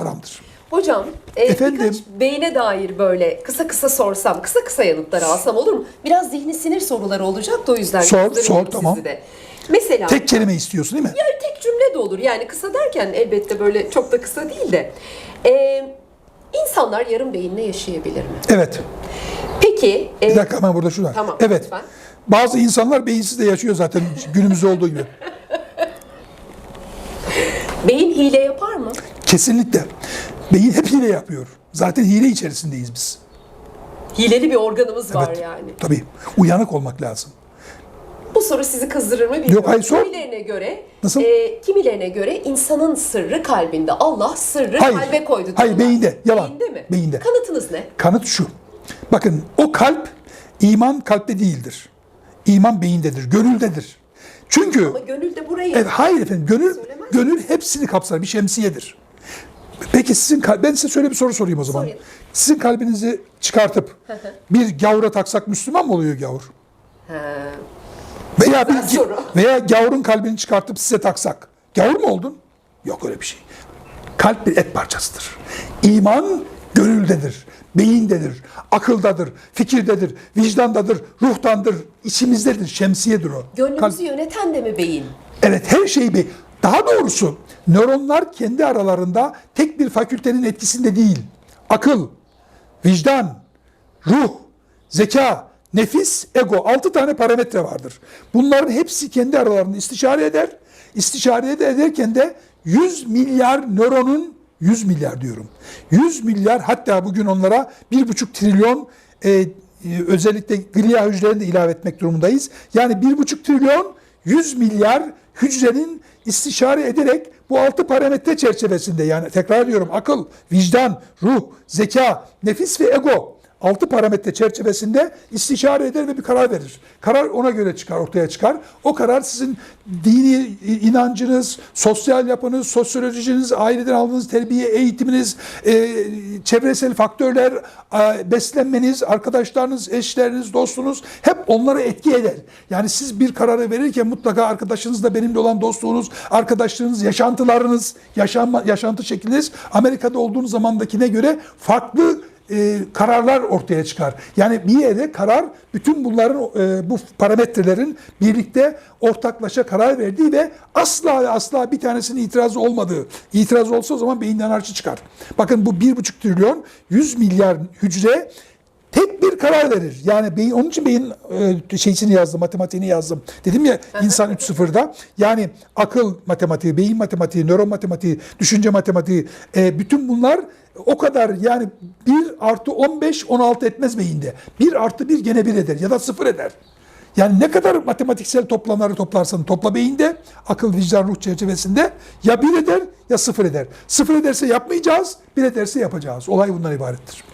haramdır. Hocam e, Efendim? birkaç beyne dair böyle kısa kısa sorsam, kısa kısa yanıtlar alsam olur mu? Biraz zihni sinir soruları olacak da o yüzden Sor, sor, tamam. de. Mesela Tek kelime istiyorsun değil mi? ya tek cümle de olur yani kısa derken elbette böyle çok da kısa değil de. E, insanlar yarım beyinle yaşayabilir mi? Evet. Peki e, Bir dakika hemen burada şu var. Tamam, Evet. lütfen. Bazı insanlar beyinsiz de yaşıyor zaten günümüzde olduğu gibi. beyin hile yapar mı? Kesinlikle. Beyin hep hile yapıyor. Zaten hile içerisindeyiz biz. Hileli bir organımız var Evet. yani. Tabii. Uyanık olmak lazım. Bu soru sizi kızdırır mı bilmiyorum. Yok, hayır, sor. Kimilerine göre, Nasıl? e, kimilerine göre insanın sırrı kalbinde. Allah sırrı Hayır. kalbe koydu. Hayır, diyorlar. beyinde. Yalan. Beyinde mi? Beyinde. Kanıtınız ne? Kanıt şu. Bakın o kalp iman kalpte değildir. İman beyindedir, gönüldedir. Çünkü Ama gönül de burayı. Evet, hayır efendim. Gönül Söylemez gönül hepsini kapsar. Bir şemsiyedir. Peki sizin kal- ben size şöyle bir soru sorayım o zaman. Sorayım. Sizin kalbinizi çıkartıp bir gavura taksak Müslüman mı oluyor gavur? Veya bir soru. veya gavurun kalbini çıkartıp size taksak gavur mu oldun? Yok öyle bir şey. Kalp bir et parçasıdır. İman gönüldedir, beyindedir, akıldadır, fikirdedir, vicdandadır, ruhtandır, içimizdedir, şemsiyedir o. Gönlümüzü Kalp- yöneten de mi beyin? Evet her şey bir. Daha doğrusu nöronlar kendi aralarında tek bir fakültenin etkisinde değil. Akıl, vicdan, ruh, zeka, nefis, ego. Altı tane parametre vardır. Bunların hepsi kendi aralarında istişare eder. İstişare ede- ederken de 100 milyar nöronun 100 milyar diyorum. 100 milyar hatta bugün onlara 1,5 trilyon e, e, özellikle glia hücrelerini de ilave etmek durumundayız. Yani 1,5 trilyon 100 milyar hücrenin istişare ederek bu altı parametre çerçevesinde yani tekrar diyorum akıl, vicdan, ruh, zeka, nefis ve ego altı parametre çerçevesinde istişare eder ve bir karar verir. Karar ona göre çıkar, ortaya çıkar. O karar sizin dini inancınız, sosyal yapınız, sosyolojiniz, aileden aldığınız terbiye, eğitiminiz, e, çevresel faktörler, e, beslenmeniz, arkadaşlarınız, eşleriniz, dostunuz hep onlara etki eder. Yani siz bir kararı verirken mutlaka arkadaşınızla benimle olan dostluğunuz, arkadaşlığınız, yaşantılarınız, yaşanma, yaşantı şekliniz Amerika'da olduğunuz zamandakine göre farklı e, kararlar ortaya çıkar. Yani bir yere karar bütün bunların e, bu parametrelerin birlikte ortaklaşa karar verdiği ve asla ve asla bir tanesinin itirazı olmadığı. İtiraz olsa o zaman beyinden anarşi çıkar. Bakın bu bir buçuk trilyon 100 milyar hücre tek bir karar verir. Yani beyin onun için beyin e, şeysini yazdım, matematiğini yazdım. Dedim ya insan 3.0'da. Yani akıl matematiği, beyin matematiği, nöron matematiği, düşünce matematiği e, bütün bunlar o kadar yani 1 artı 15 16 etmez beyinde. 1 artı 1 gene 1 eder ya da 0 eder. Yani ne kadar matematiksel toplamları toplarsan topla beyinde, akıl, vicdan, ruh çerçevesinde ya 1 eder ya 0 eder. 0 ederse yapmayacağız, 1 ederse yapacağız. Olay bundan ibarettir.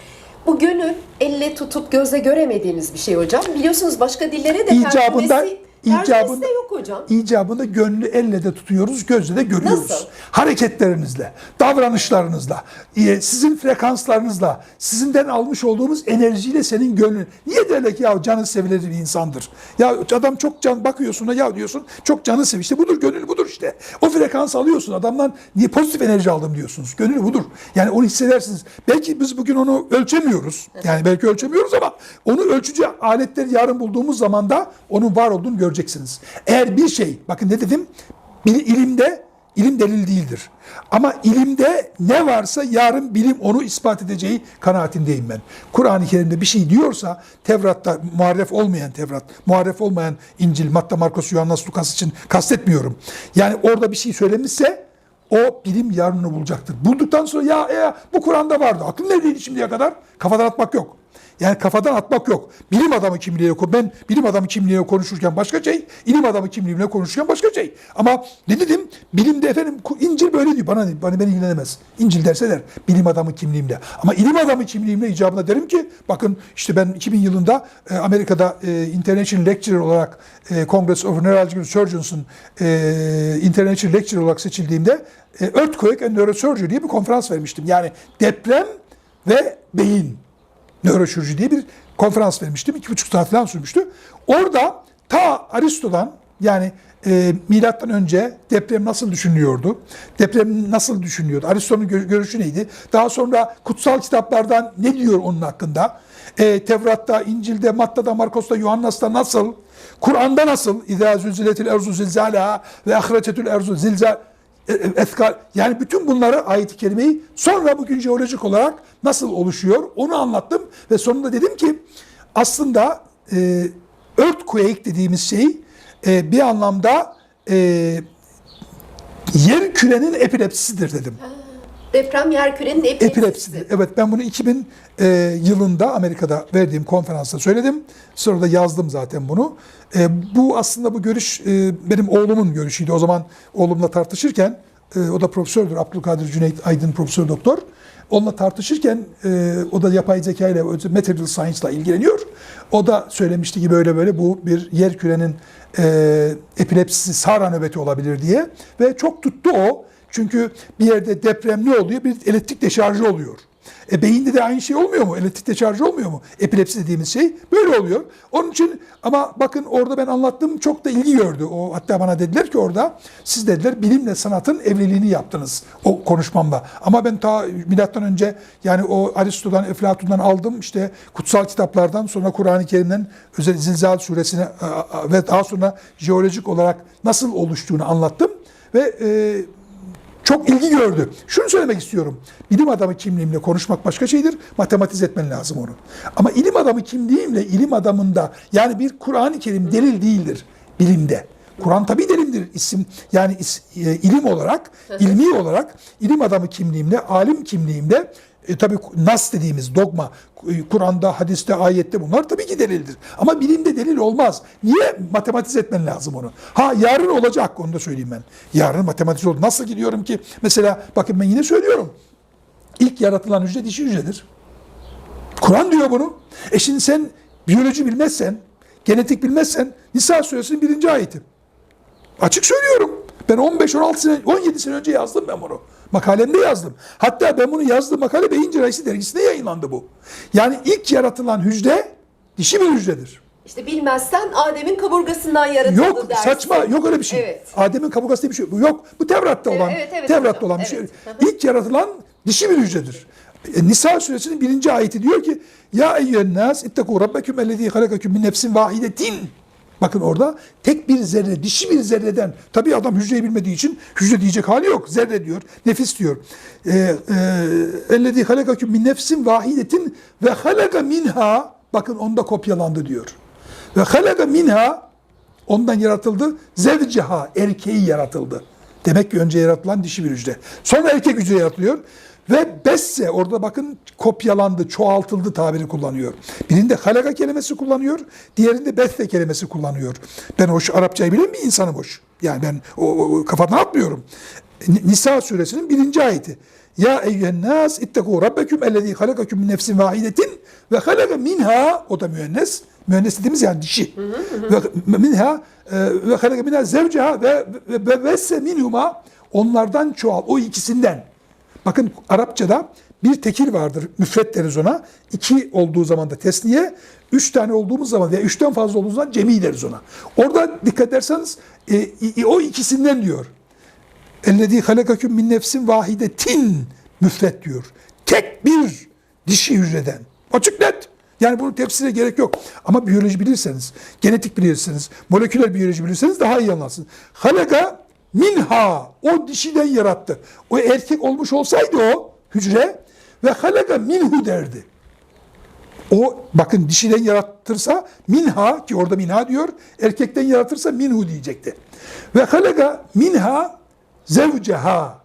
Bu gönül elle tutup gözle göremediğimiz bir şey hocam. Biliyorsunuz başka dillere de İcabında- tercümesi, icabında- yok hocam. İcabında gönlü elle de tutuyoruz, gözle de görüyoruz. Nasıl? Hareketlerinizle, davranışlarınızla, e, sizin frekanslarınızla, sizinden almış olduğumuz enerjiyle senin gönlün. Niye derler ki ya canı sevilir bir insandır. Ya adam çok can bakıyorsun ya diyorsun çok canı sev. İşte budur gönül budur işte. O frekans alıyorsun adamdan niye pozitif enerji aldım diyorsunuz. Gönül budur. Yani onu hissedersiniz. Belki biz bugün onu ölçemiyoruz. Yani belki ölçemiyoruz ama onu ölçücü aletleri yarın bulduğumuz zaman da onun var olduğunu göreceksiniz. Eğer bir şey, bakın ne dedim? Bir ilimde ilim delil değildir. Ama ilimde ne varsa yarın bilim onu ispat edeceği kanaatindeyim ben. Kur'an-ı Kerim'de bir şey diyorsa Tevrat'ta muharref olmayan Tevrat, muharref olmayan İncil, Matta, Markos, Yuhannes, Lukas için kastetmiyorum. Yani orada bir şey söylemişse o bilim yarını bulacaktır. Bulduktan sonra ya, ya bu Kur'an'da vardı. Aklın neredeydi şimdiye kadar? Kafadan atmak yok. Yani kafadan atmak yok. Bilim adamı kimliğiyle ben bilim adamı kimliğiyle konuşurken başka şey, ilim adamı kimliğiyle konuşurken başka şey. Ama ne dedim? Bilimde efendim İncil böyle diyor. Bana bana beni ilgilenemez. İncil derse der. Bilim adamı kimliğimle. Ama ilim adamı kimliğimle icabına derim ki bakın işte ben 2000 yılında e, Amerika'da e, International Lecturer olarak e, Congress of Neurological Surgeons'un e, International Lecturer olarak seçildiğimde e, Earthquake and Neurosurgery diye bir konferans vermiştim. Yani deprem ve beyin nöroşirurji diye bir konferans vermiştim. İki buçuk saat falan sürmüştü. Orada ta Aristo'dan Yani e, milattan önce deprem nasıl düşünülüyordu? Deprem nasıl düşünülüyordu? Aristo'nun gö- görüşü neydi? Daha sonra kutsal kitaplardan ne diyor onun hakkında? E, Tevrat'ta, İncil'de, Matta'da, Markos'ta, Yuhannas'ta nasıl? Kur'an'da nasıl? İzâ zülziletil erzu zilzâleha ve ahrecetül erzu zilzâ e, e, yani bütün bunları ayet-i kerimeyi sonra bugün jeolojik olarak nasıl oluşuyor onu anlattım ve sonunda dedim ki aslında e, earthquake dediğimiz şey e, bir anlamda e, yer kürenin epilepsisidir dedim. Deprem yer kürenin epilepsisi. Epilepsidir. Evet ben bunu 2000 e, yılında Amerika'da verdiğim konferansta söyledim. Sonra da yazdım zaten bunu. E, bu aslında bu görüş e, benim oğlumun görüşüydü. O zaman oğlumla tartışırken e, o da profesördür. Abdülkadir Cüneyt Aydın profesör doktor. Onunla tartışırken e, o da yapay zeka ile material science ile ilgileniyor. O da söylemişti ki böyle böyle bu bir yer kürenin e, epilepsisi Sara nöbeti olabilir diye ve çok tuttu o. Çünkü bir yerde deprem ne oluyor? Bir elektrik deşarjı oluyor. E beyinde de aynı şey olmuyor mu? Elektrik deşarjı olmuyor mu? Epilepsi dediğimiz şey böyle oluyor. Onun için ama bakın orada ben anlattım çok da ilgi gördü. O hatta bana dediler ki orada siz dediler bilimle sanatın evliliğini yaptınız o konuşmamda. Ama ben ta milattan önce yani o Aristo'dan, Eflatun'dan aldım işte kutsal kitaplardan sonra Kur'an-ı Kerim'den özel Zilzal suresine a, ve daha sonra jeolojik olarak nasıl oluştuğunu anlattım ve e, çok ilgi gördü. Şunu söylemek istiyorum. Bilim adamı kimliğimle konuşmak başka şeydir. Matematize etmen lazım onu. Ama ilim adamı kimliğimle ilim adamında yani bir Kur'an-ı Kerim delil değildir bilimde. Kur'an tabi delildir isim yani is- e, ilim olarak, ilmi olarak ilim adamı kimliğimle, alim kimliğimle e, tabi nas dediğimiz dogma e, Kur'an'da, hadiste, ayette bunlar tabii ki delildir. Ama bilimde delil olmaz. Niye? Matematize etmen lazım onu. Ha yarın olacak onu da söyleyeyim ben. Yarın matematize olur. Nasıl gidiyorum ki? Mesela bakın ben yine söylüyorum. İlk yaratılan hücre dişi hücredir. Kur'an diyor bunu. E şimdi sen biyoloji bilmezsen, genetik bilmezsen Nisa suresinin birinci ayeti. Açık söylüyorum. Ben 15-16 sene, 17 sene önce yazdım ben bunu. Makalemde yazdım. Hatta ben bunu yazdığım makale Beyin Cerrahisi dergisinde yayınlandı bu. Yani ilk yaratılan hücre dişi bir hücredir. İşte bilmezsen Adem'in kaburgasından yaratıldı Yok dersin. saçma yok öyle bir şey. Evet. Adem'in kaburgası diye bir şey yok. Yok bu Tevrat'ta olan, evet, evet, Tevrat'ta hocam, olan bir şey. evet. Hı. İlk yaratılan dişi bir hücredir. E, Nisa suresinin birinci ayeti diyor ki Ya eyyühen nas ittekû rabbeküm ellezî halakaküm min nefsin vahidetin. Bakın orada tek bir zerre, dişi bir zerreden. Tabii adam hücreyi bilmediği için hücre diyecek hali yok. Zerre diyor, nefis diyor. Ee, e, Ellezî halakaküm min nefsin vahidetin ve halaka minha. Bakın onda kopyalandı diyor. Ve halaka minha ondan yaratıldı. Zevceha erkeği yaratıldı. Demek ki önce yaratılan dişi bir hücre. Sonra erkek hücre yaratılıyor. Ve besse orada bakın kopyalandı, çoğaltıldı tabiri kullanıyor. Birinde halaka kelimesi kullanıyor, diğerinde besse kelimesi kullanıyor. Ben hoş Arapçayı bilen bir insanım hoş. Yani ben o, o kafadan atmıyorum. Nisa suresinin birinci ayeti. Ya eyyühen nas ittekû rabbeküm ellezî halakaküm min nefsin vahidetin ve halaka minha o da müennes. Müennes dediğimiz yani dişi. Ve minha e, ve halaka minha zevceha ve ve ve vesse minhuma onlardan çoğal o ikisinden. Bakın Arapçada bir tekil vardır. Müfret deriz ona. İki olduğu zaman da tesniye. Üç tane olduğumuz zaman veya üçten fazla olduğumuz zaman cemi deriz ona. Orada dikkat ederseniz e, i- o ikisinden diyor. Ellezî halakaküm min nefsin vahidetin müfret diyor. Tek bir dişi hücreden. Açık net. Yani bunu tefsire gerek yok. Ama biyoloji bilirseniz, genetik bilirseniz, moleküler biyoloji bilirseniz daha iyi anlarsınız. Halaka minha o dişiden yarattı. O erkek olmuş olsaydı o hücre ve halaka minhu derdi. O bakın dişiden yarattırsa minha ki orada minha diyor. Erkekten yaratırsa minhu diyecekti. Ve halaka minha zevceha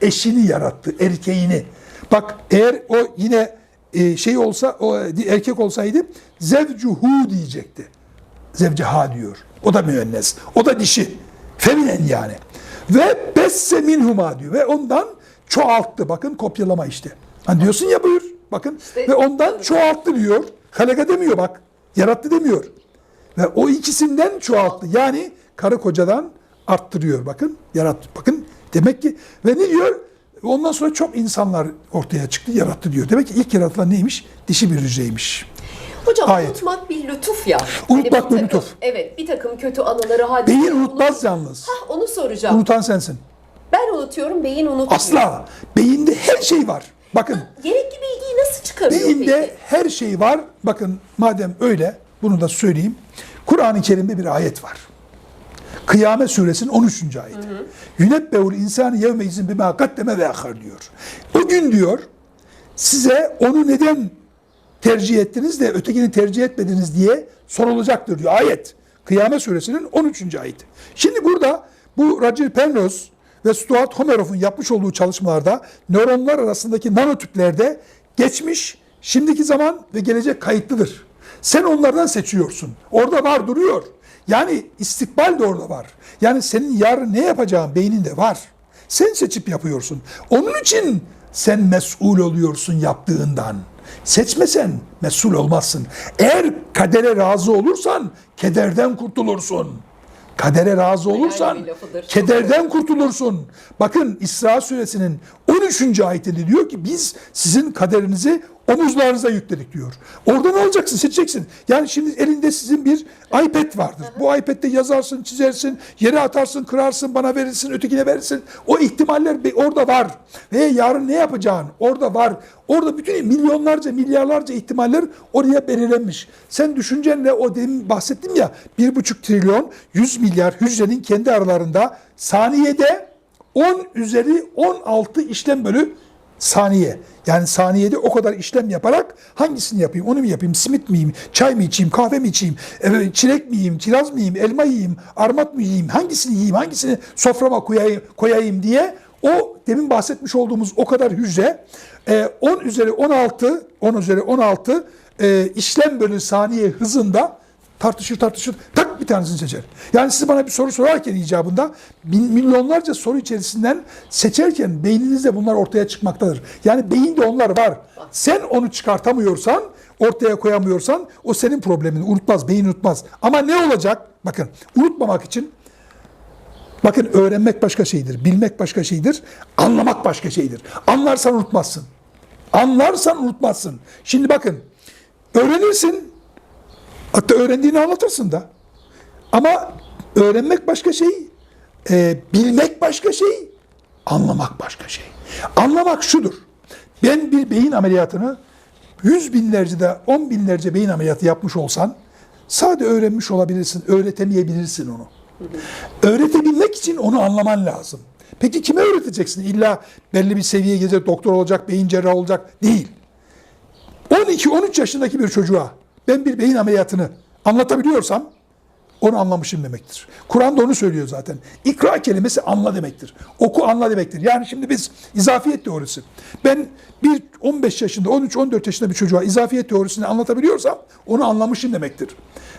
eşini yarattı, erkeğini. Bak eğer o yine e, şey olsa, o erkek olsaydı zevcuhu diyecekti. Zevceha diyor. O da müennes. O da dişi. Feminen yani. Ve besse minhuma diyor. Ve ondan çoğalttı. Bakın kopyalama işte. Hani diyorsun ya buyur. Bakın. İşte- ve ondan çoğalttı diyor. Halaka demiyor bak. Yarattı demiyor. Ve o ikisinden çoğalttı. Yani karı kocadan arttırıyor. Bakın. Yarattı. Bakın. Demek ki ve ne diyor? Ondan sonra çok insanlar ortaya çıktı, yarattı diyor. Demek ki ilk yaratılan neymiş? Dişi bir hücreymiş. Hocam Ayet. unutmak bir lütuf ya. Unutmak bir bir takım- lütuf. Evet bir takım kötü anıları hadiseleri. Beyin unutmaz unut- yalnız. Hah, onu soracağım. Unutan sensin. Ben unutuyorum beyin unutmuyor. Asla. Beyinde her şey var. Bakın Gerekli bilgiyi nasıl çıkarıyor beyinde peki? her şey var. Bakın madem öyle bunu da söyleyeyim. Kur'an-ı Kerim'de bir ayet var. Kıyamet suresinin 13. ayeti. Yünebbeul insanı yevme izin bima kaddeme ve ahar diyor. O gün diyor size onu neden tercih ettiniz de ötekini tercih etmediniz diye sorulacaktır diyor ayet. Kıyamet suresinin 13. ayeti. Şimdi burada bu Roger Penrose ve Stuart Homeroff'un yapmış olduğu çalışmalarda nöronlar arasındaki nanotüplerde geçmiş, şimdiki zaman ve gelecek kayıtlıdır. Sen onlardan seçiyorsun. Orada var duruyor. Yani istikbal de orada var. Yani senin yarın ne yapacağın beyninde var. Sen seçip yapıyorsun. Onun için sen mesul oluyorsun yaptığından. Seçmesen mesul olmazsın. Eğer kadere razı olursan kederden kurtulursun. Kadere razı olursan kederden kurtulursun. Bakın İsra suresinin 13. ayetinde diyor ki biz sizin kaderinizi omuzlarınıza yükledik diyor. Orada ne olacaksın seçeceksin. Yani şimdi elinde sizin bir iPad vardır. Bu iPad'de yazarsın, çizersin, yere atarsın, kırarsın, bana verirsin, ötekine verirsin. O ihtimaller orada var. Ve yarın ne yapacağın orada var. Orada bütün milyonlarca, milyarlarca ihtimaller oraya belirlenmiş. Sen düşüncenle o demin bahsettim ya bir buçuk trilyon 100 milyar hücrenin kendi aralarında saniyede 10 üzeri 16 işlem bölü saniye. Yani saniyede o kadar işlem yaparak hangisini yapayım, onu mu yapayım, simit mi yiyeyim, çay mı içeyim, kahve mi içeyim, evet, çilek mi yiyeyim, kiraz mı elma yiyeyim, armut mu yiyeyim, hangisini yiyeyim, hangisini soframa koyayım, koyayım diye o demin bahsetmiş olduğumuz o kadar hücre e, 10 üzeri 16, 10 üzeri 16 e, işlem bölü saniye hızında tartışır tartışır tak bir tanesini seçer. Yani siz bana bir soru sorarken icabında milyonlarca soru içerisinden seçerken beyninizde bunlar ortaya çıkmaktadır. Yani beyinde onlar var. Sen onu çıkartamıyorsan, ortaya koyamıyorsan o senin problemin. Unutmaz, beyin unutmaz. Ama ne olacak? Bakın unutmamak için Bakın öğrenmek başka şeydir, bilmek başka şeydir, anlamak başka şeydir. Anlarsan unutmazsın. Anlarsan unutmazsın. Şimdi bakın, öğrenirsin, hatta öğrendiğini anlatırsın da. Ama öğrenmek başka şey, e, bilmek başka şey, anlamak başka şey. Anlamak şudur. Ben bir beyin ameliyatını yüz binlerce de on binlerce beyin ameliyatı yapmış olsan sade öğrenmiş olabilirsin, öğretemeyebilirsin onu. Öğretebilmek için onu anlaman lazım. Peki kime öğreteceksin? İlla belli bir seviyeye gelecek, doktor olacak, beyin cerrahı olacak değil. 12-13 yaşındaki bir çocuğa ben bir beyin ameliyatını anlatabiliyorsam onu anlamışım demektir. Kur'an da onu söylüyor zaten. İkra kelimesi anla demektir. Oku anla demektir. Yani şimdi biz izafiyet teorisi. Ben bir 15 yaşında, 13-14 yaşında bir çocuğa izafiyet teorisini anlatabiliyorsam onu anlamışım demektir.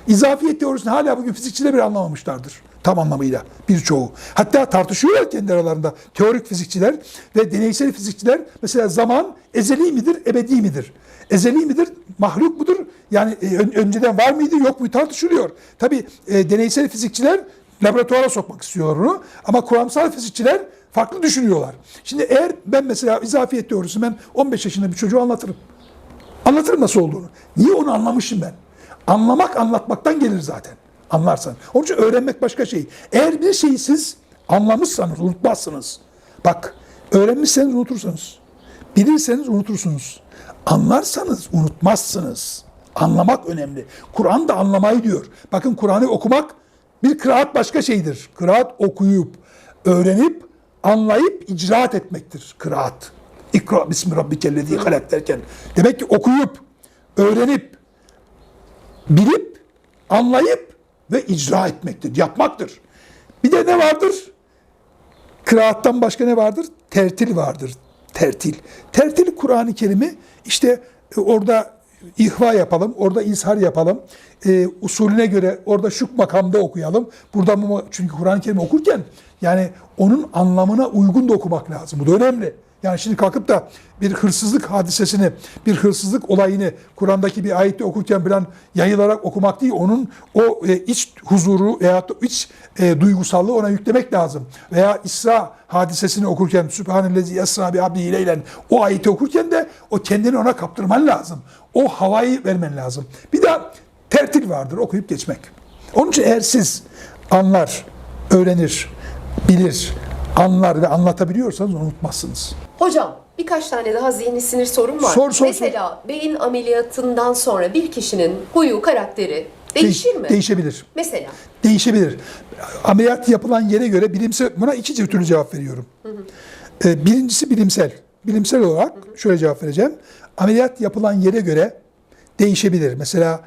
İzafiyet teorisini hala bugün fizikçiler bile anlamamışlardır. Tam anlamıyla birçoğu. Hatta tartışıyorlar kendi aralarında. Teorik fizikçiler ve deneysel fizikçiler mesela zaman ezeli midir, ebedi midir? Ezeli midir, mahluk mudur? Yani e, ön- önceden var mıydı, yok mu tartışılıyor. Tabi deneysel fizikçiler laboratuvara sokmak istiyorlar onu. Ama kuramsal fizikçiler farklı düşünüyorlar. Şimdi eğer ben mesela izafiyet teorisi ben 15 yaşında bir çocuğa anlatırım. Anlatırım nasıl olduğunu. Niye onu anlamışım ben? Anlamak anlatmaktan gelir zaten. Anlarsan. Onun için öğrenmek başka şey. Eğer bir şeyi siz anlamışsanız unutmazsınız. Bak öğrenmişseniz unutursunuz. Bilirseniz unutursunuz. Anlarsanız unutmazsınız. Anlamak önemli. Kur'an da anlamayı diyor. Bakın Kur'an'ı okumak bir kıraat başka şeydir. Kıraat okuyup, öğrenip, anlayıp icraat etmektir kıraat. İkra bismi rabbikellezi halak derken. Demek ki okuyup, öğrenip, bilip, anlayıp ve icra etmektir, yapmaktır. Bir de ne vardır? Kıraattan başka ne vardır? Tertil vardır. Tertil. Tertil Kur'an-ı Kerim'i işte e, orada ihva yapalım, orada izhar yapalım. E, usulüne göre orada şuk makamda okuyalım. Burada mı- çünkü Kur'an-ı Kerim okurken yani onun anlamına uygun da okumak lazım. Bu da önemli. Yani şimdi kalkıp da bir hırsızlık hadisesini, bir hırsızlık olayını Kur'an'daki bir ayette okurken falan yayılarak okumak değil, onun o e, iç huzuru veya iç e, duygusallığı ona yüklemek lazım. Veya İsra hadisesini okurken Sübhanellezi esra bi abdihi leylen o ayeti okurken de o kendini ona kaptırman lazım. O havayı vermen lazım. Bir de tertil vardır okuyup geçmek. Onun için eğer siz anlar, öğrenir, bilir, anlar ve anlatabiliyorsanız unutmazsınız. Hocam birkaç tane daha zihni sinir sorum var. Sor, sor, Mesela beyin ameliyatından sonra bir kişinin huyu, karakteri değişir Değiş- mi? Değişebilir. Mesela Değişebilir. Ameliyat yapılan yere göre bilimsel, buna iki türlü cevap veriyorum. Ee, birincisi bilimsel. Bilimsel olarak şöyle cevap vereceğim. Ameliyat yapılan yere göre değişebilir. Mesela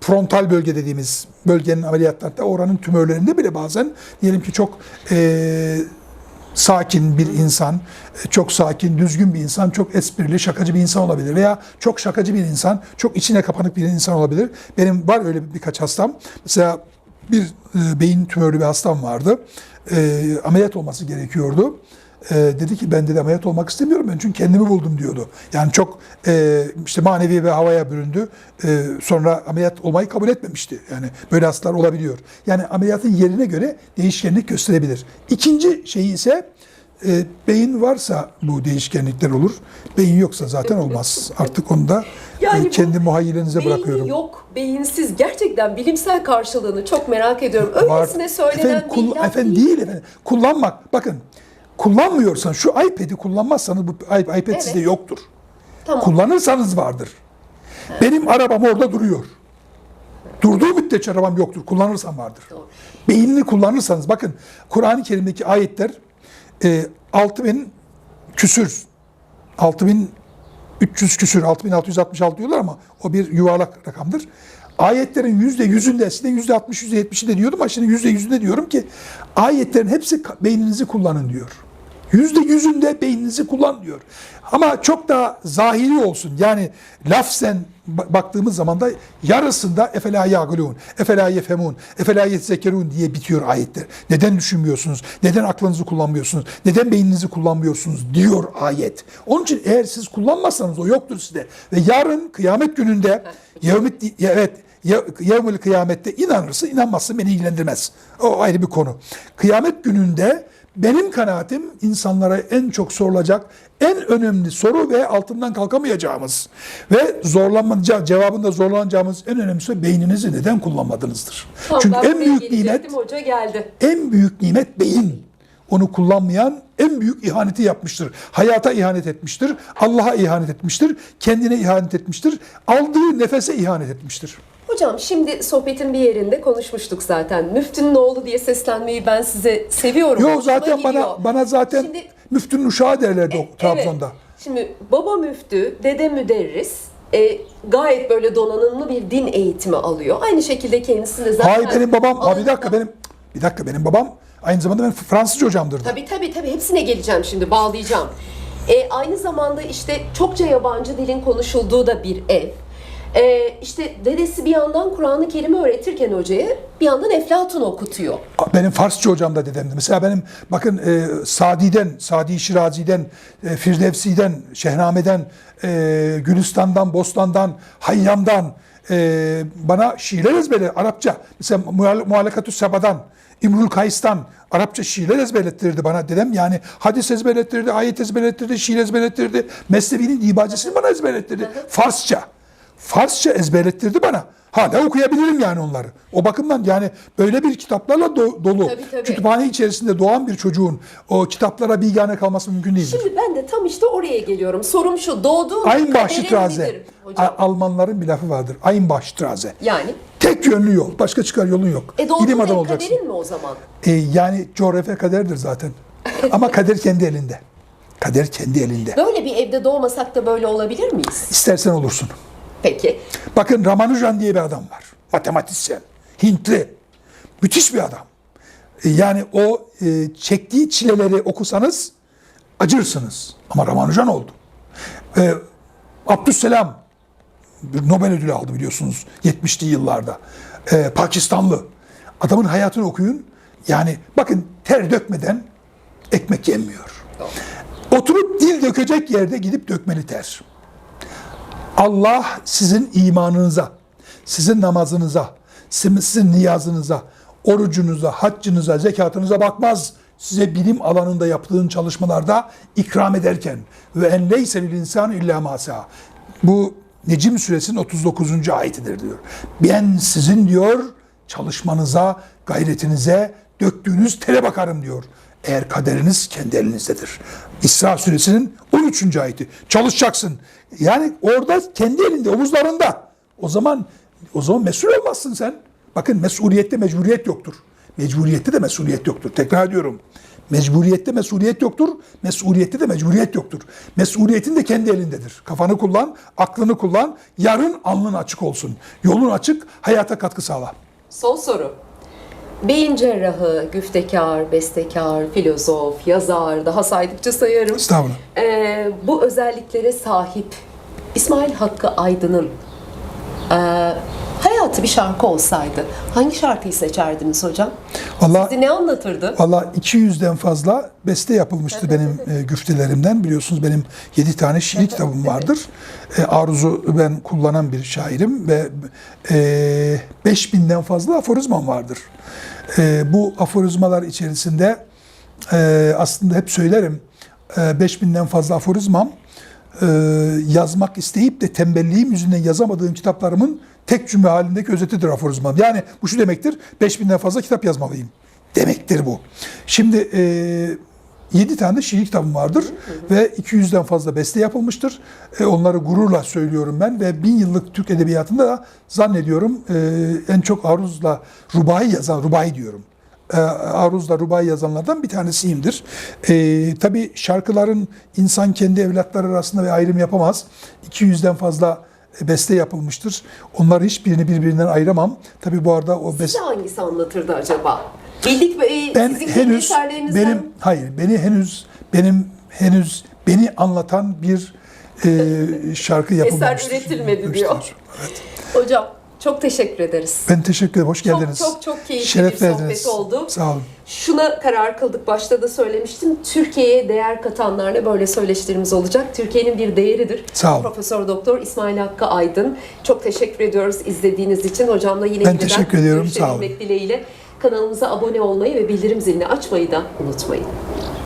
frontal bölge dediğimiz bölgenin ameliyatlarında oranın tümörlerinde bile bazen diyelim ki çok eee, sakin bir insan, çok sakin, düzgün bir insan, çok esprili, şakacı bir insan olabilir. Veya çok şakacı bir insan, çok içine kapanık bir insan olabilir. Benim var öyle birkaç hastam. Mesela bir e, beyin tümörlü bir hastam vardı. E, ameliyat olması gerekiyordu. E, dedi ki ben dedi ameliyat olmak istemiyorum ben çünkü kendimi buldum diyordu. Yani çok e, işte manevi ve havaya büründü. E, sonra ameliyat olmayı kabul etmemişti. Yani böyle hastalar olabiliyor. Yani ameliyatın yerine göre değişkenlik gösterebilir. İkinci şeyi ise e, beyin varsa bu değişkenlikler olur. Beyin yoksa zaten olmaz. Artık onu da e, Yani bu kendi muhayyilenize bırakıyorum. yok, beyinsiz. Gerçekten bilimsel karşılığını çok merak ediyorum. Öylesine söylenen efendim, bir laf efendim değil. değil efendim. Kullanmak. Bakın kullanmıyorsan şu iPad'i kullanmazsanız bu iPad sizde Evet. yoktur. Tamam. Kullanırsanız vardır. Benim arabam orada duruyor. Durduğu müddetçe arabam yoktur. Kullanırsam vardır. Doğru. Beynini kullanırsanız bakın Kur'an-ı Kerim'deki ayetler e, 6000 küsür 6300 küsür 6666 diyorlar ama o bir yuvarlak rakamdır. Ayetlerin yüzde yüzünde, size yüzde 60, yüzde 70'i de diyordum ama şimdi yüzde yüzünde diyorum ki ayetlerin hepsi beyninizi kullanın diyor. Yüzde yüzünde beyninizi kullan diyor. Ama çok daha zahiri olsun. Yani lafzen ba- baktığımız zaman da yarısında efela yagulun, efela yefemun, efela yetzekerun diye bitiyor ayetler. Neden düşünmüyorsunuz? Neden aklınızı kullanmıyorsunuz? Neden beyninizi kullanmıyorsunuz diyor ayet. Onun için eğer siz kullanmazsanız o yoktur sizde. Ve yarın kıyamet gününde yevmit, evet Yevmül kıyamette inanırsın, inanmazsın beni ilgilendirmez. O ayrı bir konu. Kıyamet gününde benim kanaatim insanlara en çok sorulacak en önemli soru ve altından kalkamayacağımız ve zorlanmaca cevabında zorlanacağımız en önemli soru beyninizi neden kullanmadınızdır. Tam Çünkü en büyük nimet hoca geldi. en büyük nimet beyin. Onu kullanmayan en büyük ihaneti yapmıştır. Hayata ihanet etmiştir. Allah'a ihanet etmiştir. Kendine ihanet etmiştir. Aldığı nefese ihanet etmiştir. Hocam şimdi sohbetin bir yerinde konuşmuştuk zaten. Müftünün oğlu diye seslenmeyi ben size seviyorum. Yo Hoşuma zaten gidiyor. bana bana zaten Şimdi- müftünün uşağı derlerdi o Trabzon'da. Evet. Şimdi baba müftü, dede müderris e, gayet böyle donanımlı bir din eğitimi alıyor. Aynı şekilde kendisi de zaten... Hayır benim babam, ha bir dakika benim bir dakika benim babam aynı zamanda benim Fransızca hocamdırdı. Tabii tabii tabii hepsine geleceğim şimdi bağlayacağım. E, aynı zamanda işte çokça yabancı dilin konuşulduğu da bir ev. E, işte dedesi bir yandan Kur'an-ı Kerim'i öğretirken hocaya bir yandan Eflatun okutuyor. Benim Farsça hocam da dedemdi. Mesela benim bakın e, Sadi'den, Sadi Şirazi'den, e, Firdevsi'den, Şehname'den, e, Gülistan'dan, Bostan'dan, Hayyam'dan e, bana şiirler ezberle Arapça. Mesela Muhal- Muhalekatü Saba'dan, İmrül Kays'tan Arapça şiirler ezberlettirdi bana dedem. Yani hadis ezberlettirdi, ayet ezberlettirdi, şiir ezberlettirdi. Mesnevi'nin dibacesini bana ezberlettirdi. Farsça. Farsça ezberlettirdi bana. Hala okuyabilirim yani onları. O bakımdan yani böyle bir kitaplarla do- dolu. Tabii, tabii. Kütüphane içerisinde doğan bir çocuğun o kitaplara bilgane kalması mümkün değildir. Şimdi ben de tam işte oraya geliyorum. Sorum şu, doğduğun Einbach kaderin Straße. nedir hocam? A- Almanların bir lafı vardır. Einbach Straße. Yani Tek yönlü yol. Başka çıkar yolun yok. e doğduğun İlim adamı ev olacaksın. kaderin mi o zaman? E, yani coğrafya kaderdir zaten. Ama kader kendi elinde. Kader kendi elinde. Böyle bir evde doğmasak da böyle olabilir miyiz? İstersen olursun. Peki. Bakın Ramanujan diye bir adam var. Matematisyen. Hintli. Müthiş bir adam. E, Yani o e, çektiği çileleri okusanız acırsınız. Ama Ramanujan oldu. E, Abdüsselam bir Nobel ödülü aldı biliyorsunuz 70'li yıllarda. E, Pakistanlı. Adamın hayatını okuyun. Yani bakın ter dökmeden ekmek yenmiyor. Oturup dil dökecek yerde gidip dökmeli ter. Allah sizin imanınıza, sizin namazınıza, sizin niyazınıza, orucunuza, haccınıza, zekatınıza bakmaz. Size bilim alanında yaptığın çalışmalarda ikram ederken ve en leyse insan illa masa. Bu Necim suresinin 39. ayetidir diyor. Ben sizin diyor çalışmanıza, gayretinize, döktüğünüz tere bakarım diyor. Eğer kaderiniz kendi elinizdedir. İsra suresinin 13. ayeti. Çalışacaksın. Yani orada kendi elinde, omuzlarında. O zaman o zaman mesul olmazsın sen. Bakın mesuliyette mecburiyet yoktur. Mecburiyette de mesuliyet yoktur. Tekrar ediyorum. Mecburiyette mesuliyet yoktur. Mesuliyette de mecburiyet yoktur. Mesuliyetin de kendi elindedir. Kafanı kullan, aklını kullan. Yarın alnın açık olsun. Yolun açık, hayata katkı sağla. Son soru. Beyin cerrahı, güftekar, bestekar, filozof, yazar, daha saydıkça sayarım. Estağfurullah. Ee, bu özelliklere sahip İsmail Hakkı Aydın'ın e, hayatı bir şarkı olsaydı hangi şarkıyı seçerdiniz hocam? Vallahi Sizi ne anlatırdı? Valla 200'den fazla beste yapılmıştı benim e, güftelerimden. Biliyorsunuz benim 7 tane şiir kitabım vardır. E, Aruz'u ben kullanan bir şairim ve e, 5000'den fazla aforizmam vardır. E, bu aforizmalar içerisinde e, aslında hep söylerim e, 5000'den fazla aforizmam e, yazmak isteyip de tembelliğim yüzünden yazamadığım kitaplarımın tek cümle halindeki özetidir aforizmam. Yani bu şu demektir, 5000'den fazla kitap yazmalıyım demektir bu. Şimdi e, 7 tane şiir kitabım vardır ve 200'den fazla beste yapılmıştır. E, onları gururla söylüyorum ben ve bin yıllık Türk edebiyatında da zannediyorum e, en çok aruzla rubai yazan, rubai diyorum e, aruzla rubai yazanlardan bir tanesiyimdir. E, Tabi şarkıların insan kendi evlatları arasında bir ayrım yapamaz. 200'den fazla beste yapılmıştır. Onları hiçbirini birbirinden ayıramam. Tabi bu arada o beste... Size hangisi anlatırdı acaba? Bildik e, Ben sizin henüz eserlerinizden benim hayır beni henüz benim henüz beni anlatan bir e, şarkı yapılmamıştır. üretilmedi diyor. Evet. Hocam çok teşekkür ederiz. Ben teşekkür ederim. Hoş Çok geldiniz. çok çok keyifli Şeref bir sohbet verdiniz. oldu. Sağ olun. Şuna karar kıldık başta da söylemiştim. Türkiye'ye değer katanlarla böyle söyleşilerimiz olacak. Türkiye'nin bir değeridir. Sağ. Profesör Doktor İsmail Hakkı Aydın. Çok teşekkür ediyoruz izlediğiniz için. Hocamla yine Ben teşekkür ediyorum. Sağ olun. dileğiyle. Kanalımıza abone olmayı ve bildirim zilini açmayı da unutmayın.